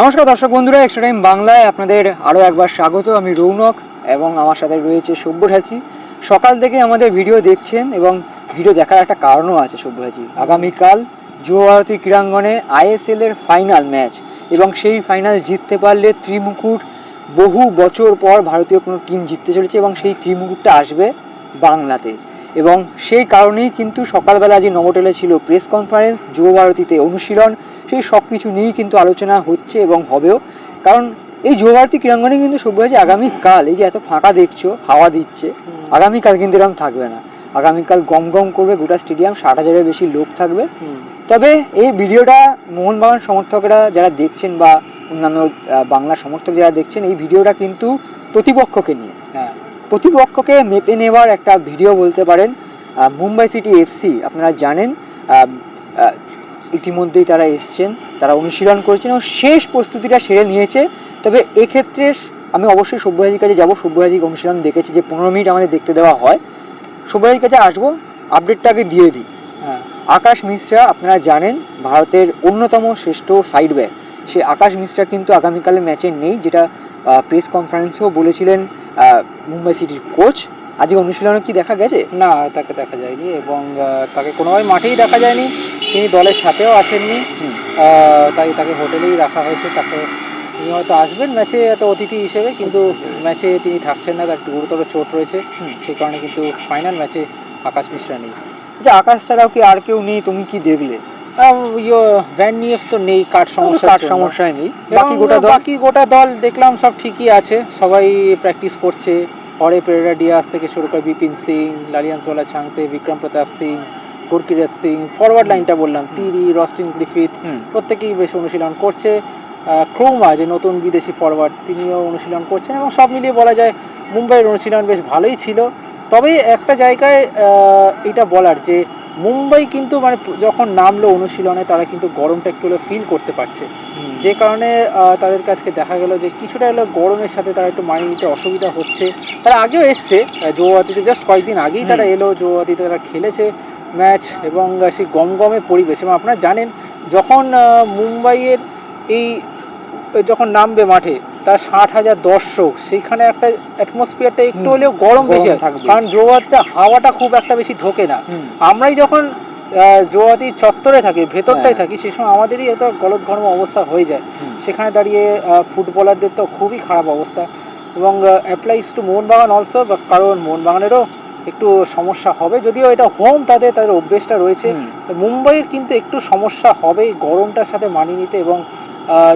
নমস্কার দর্শক বন্ধুরা এক্সট্রা টাইম বাংলায় আপনাদের আরও একবার স্বাগত। আমি রৌনক এবং আমার সাথে রয়েছে সব্যসাচী। সকাল থেকে আমাদের ভিডিও দেখছেন এবং ভিডিও দেখার একটা কারণও আছে সব্যসাচী। আগামীকাল যুবভারতী ক্রীড়াঙ্গনে আইএসএল এর ফাইনাল ম্যাচ এবং সেই ফাইনাল জিততে পারলে ত্রিমুকুট বহু বছর পর ভারতীয় কোনো টিম জিততে চলেছে এবং সেই ত্রিমুকুটটা আসবে বাংলাতে। এবং সেই কারণেই কিন্তু সকালবেলা যে নবটেলে ছিল প্রেস কনফারেন্স যুবভারতীতে অনুশীলন সেই সব কিছু নিয়েই কিন্তু আলোচনা হচ্ছে এবং হবেও। কারণ এই যুবভারতী ক্রীড়াঙ্গনে কিন্তু সব্যসাচী আগামীকাল এই যে এত ফাঁকা দেখছ হাওয়া দিচ্ছে আগামীকাল কিন্তু এরকম থাকবে না। আগামীকাল গম গম করবে গোটা স্টেডিয়াম ষাট হাজারের বেশি লোক থাকবে। তবে এই ভিডিওটা মোহনবাগান সমর্থকরা যারা দেখছেন বা অন্যান্য বাংলা সমর্থক যারা দেখছেন এই ভিডিওটা কিন্তু প্রতিপক্ষকে নিয়ে। হ্যাঁ। প্রতিপক্ষকে মেপে নেওয়ার একটা ভিডিও বলতে পারেন মুম্বাই সিটি এফসি। আপনারা জানেন ইতিমধ্যেই তারা এসছেন, তারা অনুশীলন করেছেন এবং শেষ প্রস্তুতিটা সেরে নিয়েছে। তবে এক্ষেত্রে আমি অবশ্যই সব্যসাচীর কাছে যাব। সব্যসাচী অনুশীলন দেখেছি যে পনেরো মিনিট আমাদের দেখতে দেওয়া হয়। সব্যসাচীর কাছে আসব আপডেটটাকে দিয়ে দিই। আকাশ মিশ্রা, আপনারা জানেন, ভারতের অন্যতম শ্রেষ্ঠ সাইড ব্যাক সে আকাশ মিশ্রা কিন্তু আগামীকালের ম্যাচে নেই যেটা প্রেস কনফারেন্সেও বলেছিলেন মুম্বাই সিটির কোচ আজকে অনুশীলনে কি দেখা গেছে? না তাকে দেখা যায়নি এবং তাকে কোনোভাবে মাঠেই দেখা যায়নি। তিনি দলের সাথেও আসেননি। তাই তাকে হোটেলেই রাখা হয়েছে। তাকে তিনি হয়তো আসবেন ম্যাচে একটা অতিথি হিসেবে কিন্তু ম্যাচে তিনি থাকছেন না তার একটু গুরুতর চোট রয়েছে। সেই কারণে কিন্তু ফাইনাল ম্যাচে আকাশ মিশ্রা নেই। আচ্ছা আকাশ ছাড়াও কি আর কেউ নেই? তুমি কি দেখলে? নিয়ে তো নেই সমস্যা সমস্যায় নেই। বাকি গোটা দল? বাকি গোটা দল দেখলাম সব ঠিকই আছে সবাই প্র্যাকটিস করছে। অরে পেরেরা ডিয়াস থেকে শুরু করে বিপিন সিং লালিয়ানসওয়ালা ছাংতে বিক্রম প্রতাপ সিং সিং ফরওয়ার্ড লাইনটা বললাম তিরি রস্টিন গ্রিফিথ প্রত্যেকেই বেশ অনুশীলন করছে। ক্রোমা যে নতুন বিদেশি ফরওয়ার্ড তিনিও অনুশীলন করছেন এবং সব মিলিয়ে বলা যায় মুম্বাইয়ের অনুশীলন বেশ ভালোই ছিল। তবে একটা জায়গায় এটা বলার যে মুম্বাই কিন্তু মানে যখন নামলো অনুশীলনে তারা কিন্তু গরমটা একটু হলেও ফিল করতে পারছে। যে কারণে তাদের কাছকে দেখা গেল যে কিছুটা হলো গরমের সাথে তারা একটু মানিয়ে নিতে অসুবিধা হচ্ছে। তারা আগেও এসছে যৌবাতিতে জাস্ট কয়েকদিন আগেই তারা এলো যৌবাতিতে তারা খেলেছে ম্যাচ এবং সেই গমগমে পরিবেশ। এবং আপনারা জানেন যখন মুম্বাইয়ের এই যখন নামবে মাঠে তার ষাট হাজার দর্শক সেইখানে একটা অ্যাটমসফিয়ারটা একটু হলেও গরম বেশি থাকবে। কারণ যৌবাতিতে হাওয়াটা খুব একটা বেশি ঢোকে না। আমরাই যখন জোয়াতি চত্বরে থাকি ভেতরটাই হ্যাঁ। থাকি সেই সময় আমাদেরই এত গলত গলদঘর্ম অবস্থা হয়ে যায়। সেখানে দাঁড়িয়ে ফুটবলারদের তো খুবই খারাপ অবস্থা। এবং অ্যাপ্লাইজ টু মোহনবাগান অলসো কারণ মোহনবাগানেরও একটু সমস্যা হবে। যদিও এটা হোম তাদের তাদের অভ্যেসটা রয়েছে। মুম্বাইয়ের কিন্তু একটু সমস্যা হবে গরমটার সাথে মানিয়ে নিতে এবং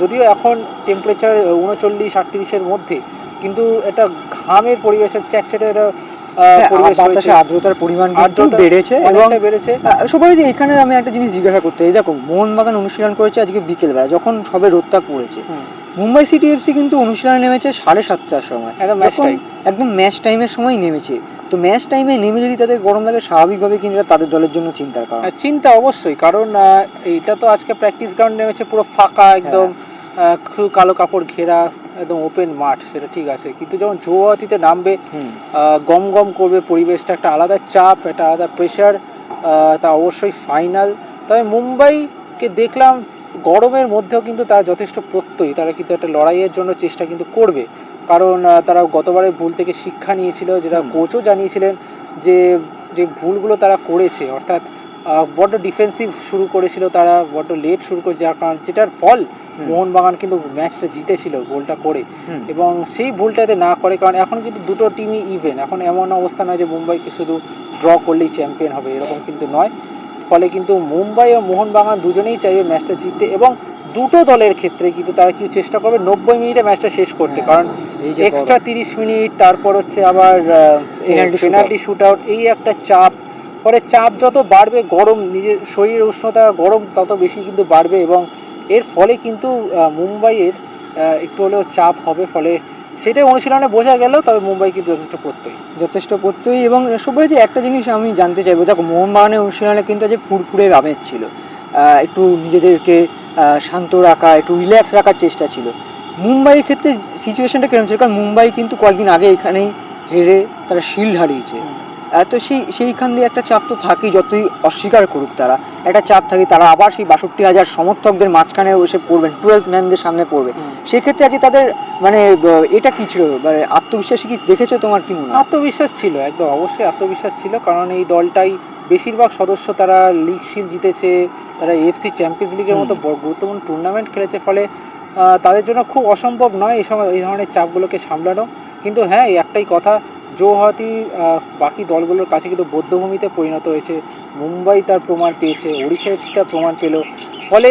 যদিও এখন টেম্পারেচার উনচল্লিশ আটত্রিশের মধ্যে কিন্তু এটা ঘামের পরিবেশের চ্যাটচ্যাটে আহ, হ্যাঁ, বাতাসে আর্দ্রতার পরিমাণ কিন্তু বেড়েছে এবং বেড়েছে। সবাই যে এখানে আমি একটা জিনিস জিজ্ঞাসা করতে চাই। দেখো মোহনবাগান অনুশীলন করেছে আজকে বিকেলবেলা যখন সবে রোদটা পড়েছে। মুম্বাই সিটি এফসি কিন্তু অনুশীলনে নেমেছে সাড়ে সাতটার সময়। একদম যখন- time। একদম ম্যাচ টাইমের সময় নেমেছে। তো ম্যাচ টাইমে নেমে যদি তাদের গরম লাগে স্বাভাবিকভাবে কিন্তু তাদের দলের জন্য চিন্তার কারণ। চিন্তা অবশ্যই। কারণ এইটা তো আজকে প্র্যাকটিস গ্রাউন্ড নেমেছে পুরো ফাঁকা একদম কালো কাপড় ঘেরা একদম ওপেন মাঠ সেটা ঠিক আছে। কিন্তু যখন জৌয়াতিতে নামবে গম গম করবে পরিবেশটা একটা আলাদা চাপ একটা আলাদা প্রেশার তা অবশ্যই ফাইনাল তবে মুম্বাইকে দেখলাম গরমের মধ্যেও কিন্তু তারা যথেষ্ট প্রত্যয়ী। তারা কিন্তু একটা লড়াইয়ের জন্য চেষ্টা কিন্তু করবে। কারণ তারা গতবারের ভুল থেকে শিক্ষা নিয়েছিল যেটা। কোচও জানিয়েছিলেন যে যে ভুলগুলো তারা করেছে অর্থাৎ বড্ড ডিফেন্সিভ শুরু করেছিল তারা বড্ড লেট শুরু করে যার কারণ যেটার ফল মোহনবাগান কিন্তু ম্যাচটা জিতেছিল গোলটা করে। এবং সেই ভুলটাতে না করে কারণ এখন কিন্তু দুটো টিমই ইভেন এখন এমন অবস্থা নয় যে মুম্বাইকে শুধু ড্র করলেই চ্যাম্পিয়ন হবে এরকম কিন্তু নয়। ফলে কিন্তু মুম্বাই ও মোহনবাগান দুজনেই চাইবে ম্যাচটা জিততে এবং দুটো দলের ক্ষেত্রে কিন্তু তারা কি চেষ্টা করবে নব্বই মিনিটে ম্যাচটা শেষ করতে। হ্যাঁ, কারণ এই এক্সট্রা তিরিশ মিনিট তারপর হচ্ছে আবার পেনাল্টি শুট আউট এই একটা চাপ। পরে চাপ যত বাড়বে গরম নিজের শরীরের উষ্ণতা গরম তত বেশি কিন্তু বাড়বে এবং এর ফলে কিন্তু মুম্বাইয়ের একটু হলেও চাপ হবে। ফলে সেটাই অনুশীলনে বোঝা গেল তবে মুম্বাই কিন্তু যথেষ্ট প্রত্যয়ী। যথেষ্ট প্রত্যয়ী এবং সবাই যে একটা জিনিস আমি জানতে চাইব দেখো মোহনবাগানের অনুশীলনে কিন্তু যে ফুরফুরের আমেজ ছিল। একটু নিজেদেরকে শান্ত রাখা একটু রিল্যাক্স রাখার চেষ্টা ছিল। মুম্বাইয়ের ক্ষেত্রে সিচুয়েশনটা কেমন ছিল? কারণ মুম্বাই কিন্তু কয়েকদিন আগে এখানেই হেরে তারা শিল্ড হারিয়েছে। তো সেই সেইখান দিয়ে একটা চাপ তো থাকেই যতই অস্বীকার করুক তারা। একটা চাপ থাকে তারা আবার সেই বাষট্টি হাজার সমর্থকদের মাঝখানে এসে পড়বেন টুয়েলভ ম্যানদের সামনে পড়বে। সেক্ষেত্রে আজকে তাদের মানে এটা কি ছিল? মানে আত্মবিশ্বাসী কি দেখেছ তোমার কি মনে হয়? আত্মবিশ্বাস ছিল একদম অবশ্যই আত্মবিশ্বাস ছিল কারণ এই দলটাই বেশিরভাগ সদস্য তারা লিগ শিল জিতেছে তারা এফসি চ্যাম্পিয়ন্স লিগের মতো বড় গুরুত্বপূর্ণ টুর্নামেন্ট খেলেছে ফলে তাদের জন্য খুব অসম্ভব নয় এই সময় এই ধরনের চাপগুলোকে সামলানো। কিন্তু হ্যাঁ একটাই কথা জৌহাতি বাকি দলগুলোর কাছে কিন্তু বৌদ্ধভূমিতে পরিণত হয়েছে। মুম্বাই তার প্রমাণ পেয়েছে ওড়িশা এফসি তার প্রমাণ পেল। ফলে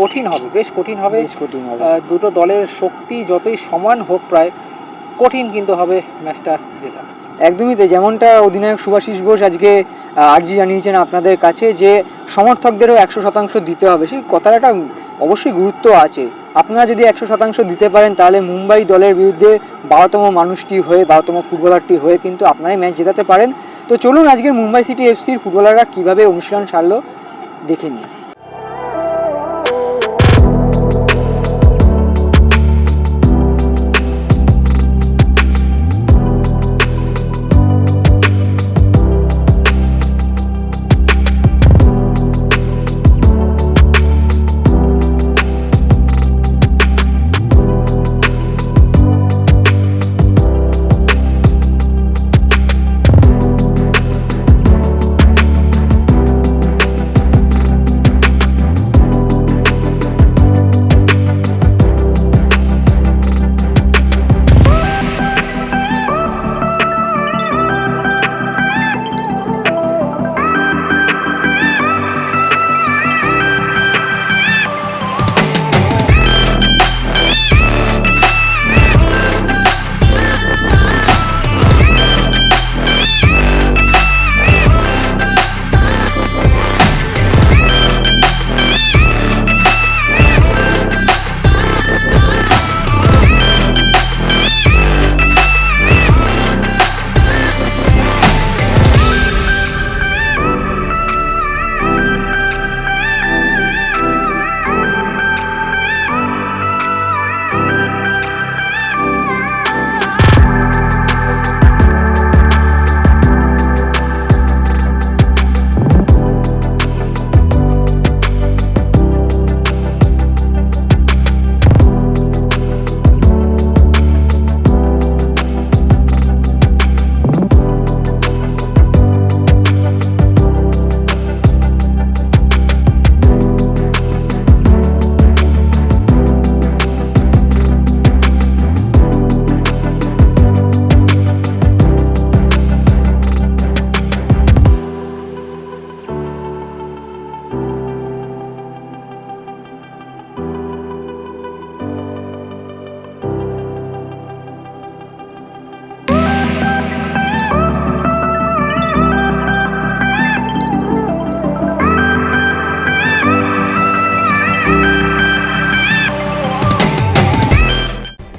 কঠিন হবে বেশ কঠিন হবে। কঠিন হবে। দুটো দলের শক্তি যতই সমান হোক প্রায় কঠিন কিন্তু হবে ম্যাচটা জেতা। একদমই তাই। যেমনটা অধিনায়ক সুভাষিস বোস আজকে আর্জি জানিয়েছেন আপনাদের কাছে যে সমর্থকদেরও একশো শতাংশ দিতে হবে। সেই কথাটা অবশ্যই গুরুত্ব আছে। আপনারা যদি একশো শতাংশ দিতে পারেন, তাহলে মুম্বাই দলের বিরুদ্ধে বারোতম মানুষটি হয়ে, বারোতম ফুটবলারটি হয়ে কিন্তু আপনারাই ম্যাচ জেতাতে পারেন। তো চলুন আজকের মুম্বাই সিটি এফসির ফুটবলাররা কীভাবে অনুশীলন সারলো, দেখে নিই।